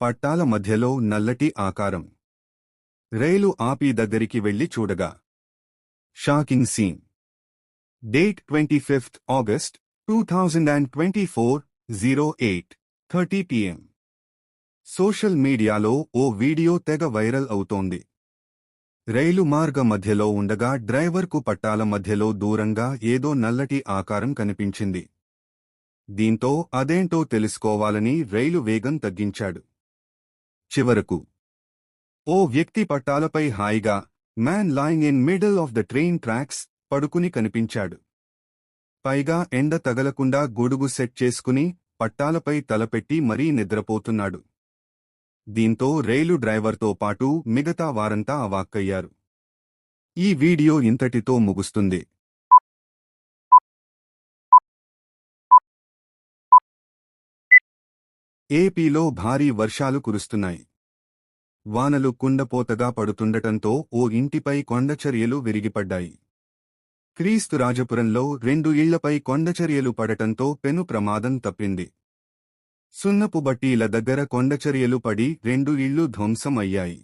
పట్టాల మధ్యలో నల్లటి ఆకారం. రైలు ఆపి దగ్గరికి వెళ్ళి చూడగా. Shocking scene. Date twenty fifth August two thousand and twenty four zero eight thirty PM. Social మీడియాలో ఓ వీడియో తెగ వైరల్ అవుతోంది. రైలు మార్గ మధ్యలో ఉండగా డ్రైవర్కు పట్టాల మధ్యలో దూరంగా ఏదో నల్లటి ఆకారం కనిపించింది. దీంతో అదేంటో తెలుసుకోవాలని రైలు వేగం తగ్గించాడు. చివరకు. ఓ వ్యక్తి పట్టాలపై హాయిగా man laying in middle of the train tracks పడుకుని కనిపించాడు. పైగా ఎండ తగలకుండా గొడుగు సెట్ చేసుకుని పట్టాలపై తలపెట్టి మరీ నిద్రపోతున్నాడు. దీంతో రైలు డ్రైవర్తో పాటు మిగతా వారంతా అవాక్కయ్యారు ఈ వీడియో ఇంతటితో ముగుస్తుంది. ఏపీలో భారీ వర్షాలు కురుస్తున్నాయి. వానలు కుండపోతగా పడుతుండటంతో ఓ ఇంటిపై కొండచర్యలు విరిగిపడ్డాయి. క్రీస్తు రాజపురంలో రెండు ఇళ్ళపై కొండచర్యలు పడటంతో పెను ప్రమాదం తప్పింది. సున్నపు బట్టీల దగ్గర కొండచర్యలు పడి రెండు ఇళ్ళు ధ్వంసం అయ్యాయి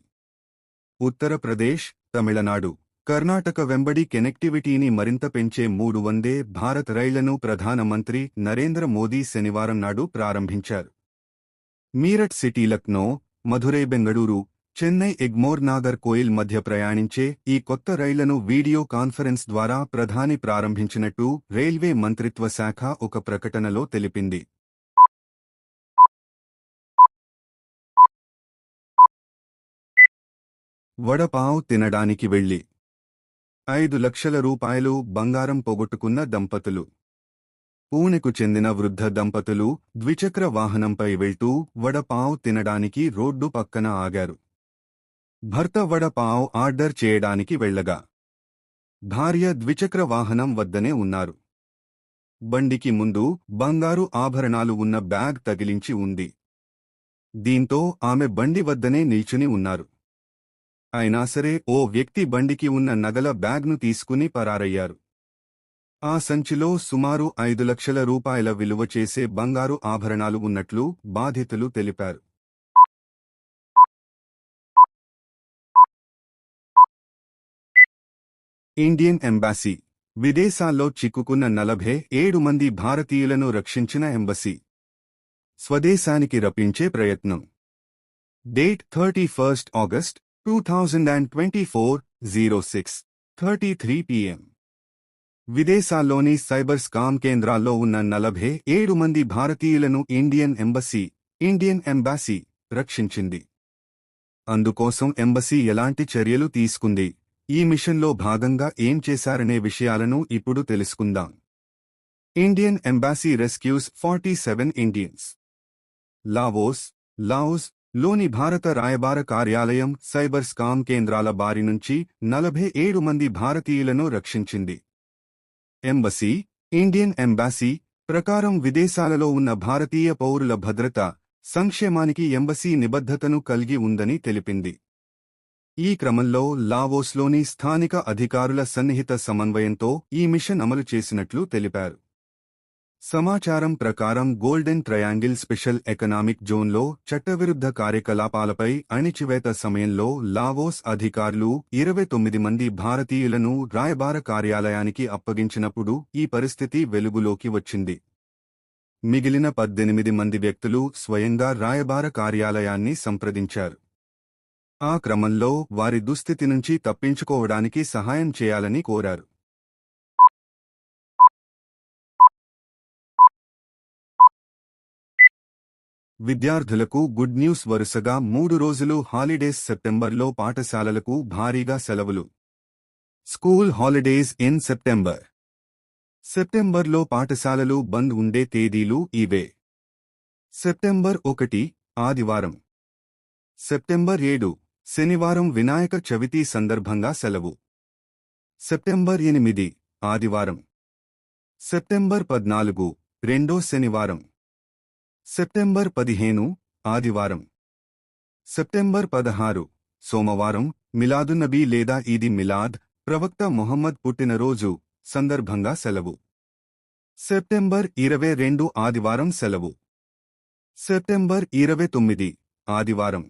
ఉత్తరప్రదేశ్ తమిళనాడు కర్ణాటక వెంబడి కనెక్టివిటీని మరింత పెంచే మూడు వందే భారత్ రైళ్ళను ప్రధానమంత్రి నరేంద్ర మోదీ శనివారం నాడు ప్రారంభించారు. మీరట్ సిటీ లక్నో మధురై బెంగళూరు చెన్నై ఎగ్మోర్ నాగర్ కోయిల్ మధ్య ప్రయాణించే ఈ కొత్త రైళ్ళను వీడియో కాన్ఫరెన్స్ ద్వారా ప్రధాని ప్రారంభించినట్టు రైల్వే మంత్రిత్వ శాఖ ఒక ప్రకటనలో తెలిపింది. వడపావ్ తినడానికి వెళ్ళి ఐదు లక్షల రూపాయలు బంగారం పోగొట్టుకున్న దంపతులు. పూణెకు చెందిన వృద్ధ దంపతులు ద్విచక్ర వాహనంపై వెళ్తూ వడపావ్ తినడానికి రోడ్డు పక్కన ఆగారు. భర్త వడపావ్ ఆర్డర్ చేయడానికి వెళ్ళగా భార్య ద్విచక్ర వాహనం వద్దనే ఉన్నారు. బండికి ముందు బంగారు ఆభరణాలు ఉన్న బ్యాగ్ తగిలించి ఉంది. దీంతో ఆమె బండి వద్దనే నిల్చుని ఉన్నారు. అయినా సరే ఓ వ్యక్తి బండికి ఉన్న నగల బ్యాగ్ను తీసుకుని పరారయ్యారు. ఆ సంచిలో సుమారు ఐదు లక్షల రూపాయల విలువ చేసే బంగారు ఆభరణాలు ఉన్నట్లు బాధితులు తెలిపారు. ఇండియన్ ఎంబాసీ విదేశాల్లో చిక్కుకున్న నలభై ఏడు మంది భారతీయులను రక్షించిన ఎంబసీ స్వదేశానికి రప్పించే ప్రయత్నం. Date thirty first August two thousand and twenty four zero six thirty three PM విదేశాల్లోని cyber scam కేంద్రాల్లో ఉన్న నలభై ఏడు మంది భారతీయులను ఇండియన్ ఎంబసీ ఇండియన్ ఎంబాసీ రక్షించింది. అందుకోసం ఎంబసీ ఎలాంటి చర్యలు తీసుకుంది? ఈ మిషన్లో భాగంగా ఏం చేశారనే విషయాలను ఇప్పుడు తెలుసుకుందాం. Indian embassy rescues forty seven Indians. Laos లావోస్లోని భారత రాయబార కార్యాలయం సైబర్ స్కామ్ కేంద్రాల బారి నుంచి నలభై ఏడు మంది భారతీయులను రక్షించింది. ఎంబసీ ఇండియన్ ఎంబాసీ ప్రకారం విదేశాలలో ఉన్న భారతీయ పౌరుల భద్రత సంక్షేమానికి ఎంబసీ నిబద్ధతను కలిగి ఉందని తెలిపింది. ఈ క్రమంలో లావోస్లోని స్థానిక అధికారుల సన్నిహిత సమన్వయంతో ఈ మిషన్ అమలు చేసినట్లు తెలిపారు. సమాచారం ప్రకారం గోల్డెన్ ట్రయాంగిల్ స్పెషల్ ఎకనామిక్ జోన్లో చట్టవిరుద్ధ కార్యకలాపాలపై అణిచివేత సమయంలో లావోస్ అధికారులు ఇరవై తొమ్మిది మంది భారతీయులను రాయబార కార్యాలయానికి అప్పగించినప్పుడు ఈ పరిస్థితి వెలుగులోకి వచ్చింది. మిగిలిన పద్దెనిమిది మంది వ్యక్తులు స్వయంగా రాయబార కార్యాలయాన్ని సంప్రదించారు. ఆ క్రమంలో వారి దుస్థితి నుంచి తప్పించుకోవడానికి సహాయం చేయాలని కోరారు. విద్యార్థులకు గుడ్ న్యూస్ వరుసగా మూడు రోజులు హాలిడేస్ సెప్టెంబర్లో పాఠశాలలకు భారీగా సెలవులు. School holidays in September. సెప్టెంబర్లో పాఠశాలలు బంద్ ఉండే తేదీలు ఇవే. సెప్టెంబర్ ఒకటి ఆదివారం. సెప్టెంబర్ ఏడు శనివారం వినాయక చవితి సందర్భంగా సెలవు. సెప్టెంబర్ ఎనిమిది ఆదివారం. సెప్టెంబర్ పద్నాలుగు రెండో శనివారం. సెప్టెంబర్ పదిహేను ఆదివారం. సెప్టెంబర్ పదహారు సోమవారం మిలాదున్నబీ లేదా ఈది మిలాద్ ప్రవక్త మొహమ్మద్ పుట్టినరోజు సందర్భంగా సెలవు. సెప్టెంబర్ ఇరవై రెండు ఆదివారం సెలవు. సెప్టెంబర్ ఇరవై తొమ్మిది ఆదివారం.